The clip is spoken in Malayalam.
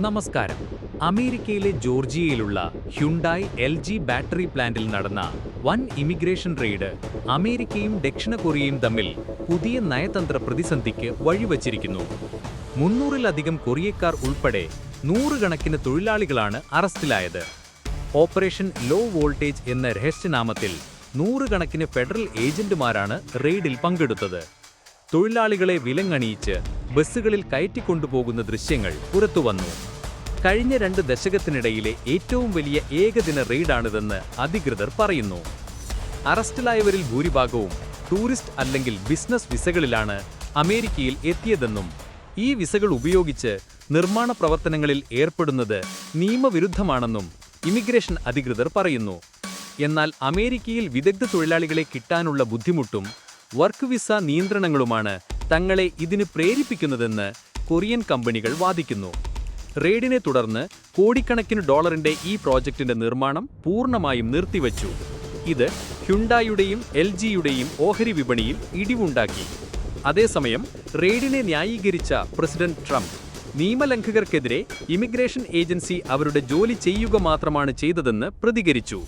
നമസ്കാരം. അമേരിക്കയിലെ ജോർജിയയിലുള്ള ഹ്യുണ്ടായി എൽ ജി ബാറ്ററി പ്ലാന്റിൽ നടന്ന വൻ ഇമിഗ്രേഷൻ റെയ്ഡ് അമേരിക്കയും ദക്ഷിണ കൊറിയയും തമ്മിൽ പുതിയ നയതന്ത്ര പ്രതിസന്ധിക്ക് വഴിവച്ചിരിക്കുന്നു. മുന്നൂറിലധികം കൊറിയക്കാർ ഉൾപ്പെടെ നൂറുകണക്കിന് തൊഴിലാളികളാണ് അറസ്റ്റിലായത്. ഓപ്പറേഷൻ ലോ വോൾട്ടേജ് എന്ന രഹസ്യനാമത്തിൽ നൂറുകണക്കിന് ഫെഡറൽ ഏജന്റുമാരാണ് റെയ്ഡിൽ പങ്കെടുത്തത്. തൊഴിലാളികളെ വിലങ്ങണിയിച്ച് ബസ്സുകളിൽ കയറ്റിക്കൊണ്ടുപോകുന്ന ദൃശ്യങ്ങൾ പുറത്തുവന്നു. കഴിഞ്ഞ രണ്ട് ദശകത്തിനിടയിലെ ഏറ്റവും വലിയ ഏകദിന റെയ്ഡാണിതെന്ന് അധികൃതർ പറയുന്നു. അറസ്റ്റിലായവരിൽ ഭൂരിഭാഗവും ടൂറിസ്റ്റ് അല്ലെങ്കിൽ ബിസിനസ് വിസകളിലാണ് അമേരിക്കയിൽ എത്തിയതെന്നും ഈ വിസകൾ ഉപയോഗിച്ച് നിർമ്മാണ പ്രവർത്തനങ്ങളിൽ ഏർപ്പെടുന്നത് നിയമവിരുദ്ധമാണെന്നും ഇമിഗ്രേഷൻ അധികൃതർ പറയുന്നു. എന്നാൽ അമേരിക്കയിൽ വിദഗ്ധ തൊഴിലാളികളെ കിട്ടാനുള്ള ബുദ്ധിമുട്ടും വർക്ക് വിസ നിയന്ത്രണങ്ങളുമാണ് തങ്ങളെ ഇതിന് പ്രേരിപ്പിക്കുന്നതെന്ന് കൊറിയൻ കമ്പനികൾ വാദിക്കുന്നു. റെയ്ഡിനെ തുടർന്ന് കോടിക്കണക്കിന് ഡോളറിന്റെ ഈ പ്രോജക്റ്റിന്റെ നിർമ്മാണം പൂർണമായും നിർത്തിവച്ചു. ഇത് ഹ്യുണ്ടായുടെയും എൽ ജിയുടെയും ഓഹരി വിപണിയിൽ ഇടിവുണ്ടാക്കി. അതേസമയം റെയ്ഡിനെ ന്യായീകരിച്ച പ്രസിഡന്റ് ട്രംപ് നിയമലംഘകർക്കെതിരെ ഇമിഗ്രേഷൻ ഏജൻസി അവരുടെ ജോലി ചെയ്യുക മാത്രമാണ് ചെയ്തതെന്ന് പ്രതികരിച്ചു.